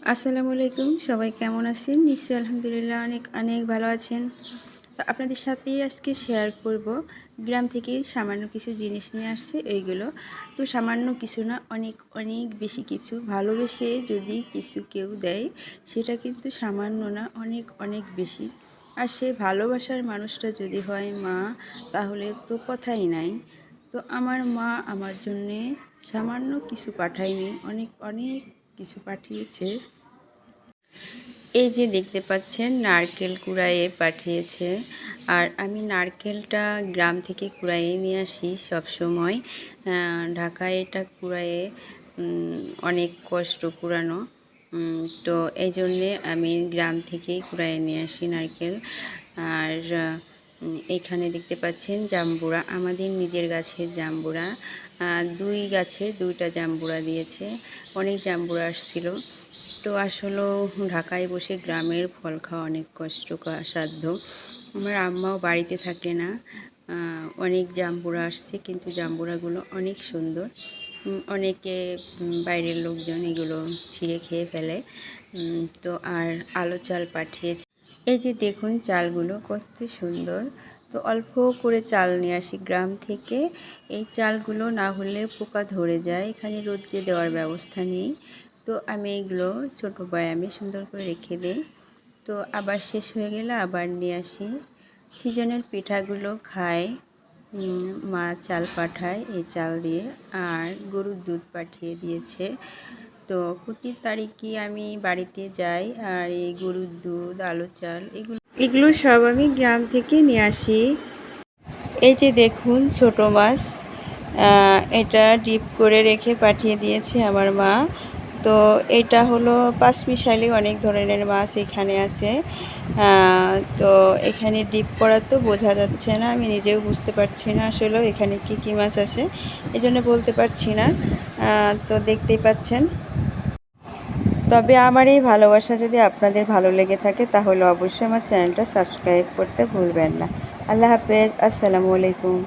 আসসালামু আলাইকুম, সবাই কেমন আছেন? নিশ্চয়ই আলহামদুলিল্লাহ অনেক অনেক ভালো আছেন। তো আপনাদের সাথেই আজকে শেয়ার করব। গ্রাম থেকে সামান্য কিছু জিনিস নিয়ে আসছে এইগুলো। তো সামান্য কিছু না, অনেক অনেক বেশি কিছু। ভালোবেসে যদি কিছু কেউ দেয়, সেটা কিন্তু সামান্য না, অনেক অনেক বেশি। আর সে ভালোবাসার মানুষটা যদি হয় মা, তাহলে তো কথাই নাই। তো আমার মা আমার জন্যে সামান্য কিছু পাঠায়নি। অনেক অনেক কিছু পাঠিয়েছে। এই যে দেখতে পাচ্ছেন, নারকেল কুড়াইয়ে পাঠিয়েছে। আর আমি নারকেলটা গ্রাম থেকে কুড়াইয়ে নিয়ে আসি সব সময় ঢাকায় এটা কুড়াইয়ে অনেক কষ্ট কুড়ানো। তো এই জন্যে আমি গ্রাম থেকেই কুড়াইয়ে নিয়ে আসি নারকেল। আর এখানে দেখতে পাচ্ছেন জাম্বুরা। আমাদের নিজের গাছের জাম্বুরা। দুই গাছের দুইটা জাম্বুরা দিয়েছে। অনেক জাম্বুরা আসছিল। তো আসলে ঢাকায় বসে গ্রামের ফল খাওয়া অনেক কষ্ট সাধ্য আমার আম্মাও বাড়িতে থাকে না। অনেক জাম্বুরা আসছে, কিন্তু জাম্বুরাগুলো অনেক সুন্দর। অনেকে বাইরের লোকজন এগুলো ছিঁড়ে খেয়ে ফেলে। তো আর আলো চাল পাঠিয়েছে। এই যে দেখুন চালগুলো কত সুন্দর। তো অল্প করে চাল নিয়ে আসি গ্রাম থেকে। এই চালগুলো না হলে পোকা ধরে যায়, এখানে রোদ্রে দেওয়ার ব্যবস্থা নেই। তো আমি এগুলো ছোটো বয়ামে সুন্দর করে রেখে দিই। তো আবার শেষ হয়ে গেলে আবার নিয়ে আসি। সিজনের পিঠাগুলো খায় মা চাল পাঠায় এই চাল দিয়ে। আর গরুর দুধ পাঠিয়ে দিয়েছে। তো প্রতি তারিখই আমি বাড়িতে যাই আর এই গরুর দুধ, আলু চাল এগুলো এগুলো সব আমি গ্রাম থেকে নিয়ে আসি। এই যে দেখুন ছোট মাছ এটা ডিপ করে রেখে পাঠিয়ে দিয়েছে আমার মা। তো এটা হলো পাঁচমিশালি অনেক ধরনের মাছ এখানে আছে। তো এখানে ডিপ করা তো বোঝা যাচ্ছে না, আমি নিজেও বুঝতে পারছি না আসলেও এখানে কি কি মাছ আছে এই জন্য বলতে পারছি না। তো দেখতেই পাচ্ছেন। তবে আমার এই ভালোবাসা যদি আপনাদের ভালো লেগে থাকে, তাহলে অবশ্যই আমার চ্যানেলটা সাবস্ক্রাইব করতে ভুলবেন না। আল্লাহ হাফেজ, আসসালামু আলাইকুম।